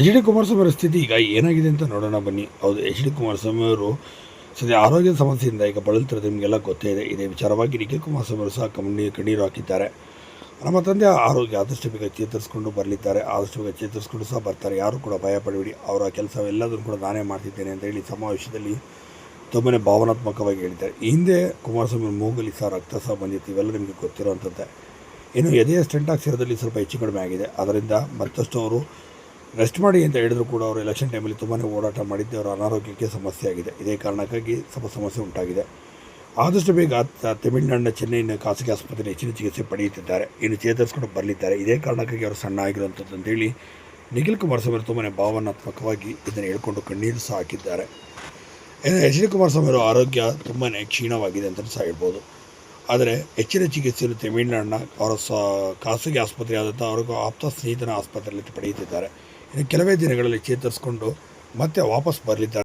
H D Kumaraswamy ಅವರ ಸ್ಥಿತಿ ಈಗ ಏನಾಗಿದೆ ಅಂತ ನೋಡೋಣ ಬನ್ನಿ. ಹೌದು, ಎಚ್ ಡಿ ಕುಮಾರಸ್ವಾಮಿ ಅವರು ಸದ್ಯ ಆರೋಗ್ಯದ ಸಮಸ್ಯೆಯಿಂದ ಈಗ ಬಳಲ್ತಿರೋದು ನಿಮಗೆಲ್ಲ ಗೊತ್ತೇ ಇದೆ. ಇದೇ ವಿಚಾರವಾಗಿ ನಿಖಿಲ್ ಕುಮಾರಸ್ವಾಮಿ ಅವರು ಸಹ ಕಣ್ಣೀರು ಕಣ್ಣೀರು ಹಾಕಿದ್ದಾರೆ. ನಮ್ಮ ತಂದೆ ಆರೋಗ್ಯ ಆದಷ್ಟು ಬೇಗ ಚೇತರಿಸ್ಕೊಂಡು ಬರಲಿದ್ದಾರೆ. ಆದಷ್ಟು ಬೇಗ ಚೇತರಿಸ್ಕೊಂಡು ಸಹ ಬರ್ತಾರೆ. ಯಾರು ಕೂಡ ಭಯ ಪಡಬೇಡಿ. ಅವರ ಕೆಲಸವೆಲ್ಲದನ್ನು ಕೂಡ ನಾನೇ ಮಾಡ್ತಿದ್ದೇನೆ ಅಂತ ಹೇಳಿ ಸಮಾವೇಶದಲ್ಲಿ ತುಂಬನೇ ಭಾವನಾತ್ಮಕವಾಗಿ ಹೇಳಿದ್ದಾರೆ. ಹಿಂದೆ ಕುಮಾರಸ್ವಾಮಿ ಅವ್ರ ಮೂಗಲಿ ಸಹ ರಕ್ತ ಸಹ ಬಂದಿತ್ತು. ಇವೆಲ್ಲ ನಿಮಗೆ ಗೊತ್ತಿರುವಂಥದ್ದೇ. ಇನ್ನು ಎದೆಯ ಸ್ಟೆಂಟ್ ಹಾಕ್ಸಿರೋದಲ್ಲಿ ಸ್ವಲ್ಪ ಹೆಚ್ಚು ಕಡಿಮೆ ಆಗಿದೆ. ಅದರಿಂದ ಮತ್ತಷ್ಟು ಅವರು ರೆಸ್ಟ್ ಮಾಡಿ ಅಂತ ಹೇಳಿದ್ರು ಕೂಡ ಅವರು ಎಲೆಕ್ಷನ್ ಟೈಮಲ್ಲಿ ತುಂಬಾ ಓಡಾಟ ಮಾಡಿದ್ದು ಅವರ ಅನಾರೋಗ್ಯಕ್ಕೆ ಸಮಸ್ಯೆ ಆಗಿದೆ. ಇದೇ ಕಾರಣಕ್ಕಾಗಿ ಸ್ವಲ್ಪ ಸಮಸ್ಯೆ ಉಂಟಾಗಿದೆ. ಆದಷ್ಟು ಬೇಗ ತಮಿಳುನಾಡಿನ ಚೆನ್ನೈನ ಖಾಸಗಿ ಆಸ್ಪತ್ರೆಯಲ್ಲಿ ಹೆಚ್ಚಿನ ಚಿಕಿತ್ಸೆ ಪಡೆಯುತ್ತಿದ್ದಾರೆ. ಇನ್ನು ಚೇತರಿಸ್ಕೊಂಡು ಬರಲಿದ್ದಾರೆ. ಇದೇ ಕಾರಣಕ್ಕಾಗಿ ಅವರು ಸಣ್ಣ ಆಗಿರುವಂಥದ್ದು ಅಂತೇಳಿ ನಿಖಿಲ್ ಕುಮಾರಸ್ವಾಮಿ ಅವರು ತುಂಬಾ ಭಾವನಾತ್ಮಕವಾಗಿ ಇದನ್ನು ಹೇಳ್ಕೊಂಡು ಕಣ್ಣೀರು ಸಹ ಹಾಕಿದ್ದಾರೆ. ಎಚ್ ಡಿ ಕುಮಾರಸ್ವಾಮಿ ಅವರ ಆರೋಗ್ಯ ತುಂಬಾ ಕ್ಷೀಣವಾಗಿದೆ ಅಂತ ಸಹ ಹೇಳ್ಬೋದು. ಆದರೆ ಹೆಚ್ಚಿನ ಚಿಕಿತ್ಸೆಯನ್ನು ತಮಿಳುನಾಡಿನ ಅವರ ಸ, ಖಾಸಗಿ ಆಸ್ಪತ್ರೆ ಆದಂಥ ಅವ್ರಿಗೂ ಆಪ್ತ ಸ್ನೇಹಿತನ ಆಸ್ಪತ್ರೆಯಲ್ಲಿ ಪಡೆಯುತ್ತಿದ್ದಾರೆ. ಇನ್ನು ಕೆಲವೇ ದಿನಗಳಲ್ಲಿ ಚೇತರಿಸಿಕೊಂಡು ಮತ್ತೆ ವಾಪಸ್ ಬರಲಿದ್ದಾರೆ.